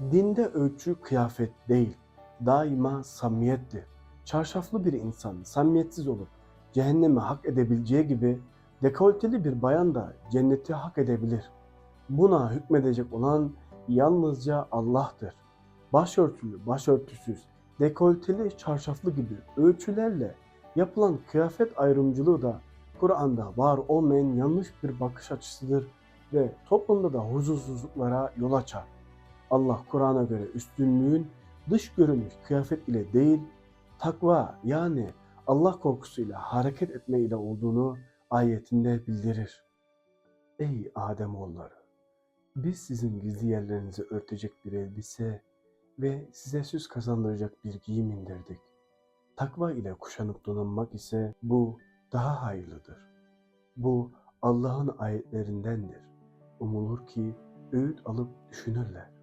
Dinde ölçü kıyafet değil, daima samimiyettir. Çarşaflı bir insan samimiyetsiz olup cehennemi hak edebileceği gibi dekolteli bir bayan da cenneti hak edebilir. Buna hükmedecek olan yalnızca Allah'tır. Başörtülü, başörtüsüz, dekolteli, çarşaflı gibi ölçülerle yapılan kıyafet ayrımcılığı da Kur'an'da var olmayan yanlış bir bakış açısıdır ve toplumda da huzursuzluklara yol açar. Allah Kur'an'a göre üstünlüğün dış görünüş kıyafet ile değil, takva yani Allah korkusuyla hareket etme ile olduğunu ayetinde bildirir. Ey Ademoğulları! Biz sizin gizli yerlerinizi örtecek bir elbise ve size süs kazandıracak bir giyim indirdik. Takva ile kuşanıp donanmak ise bu daha hayırlıdır. Bu Allah'ın ayetlerindendir. Umulur ki öğüt alıp düşünürler.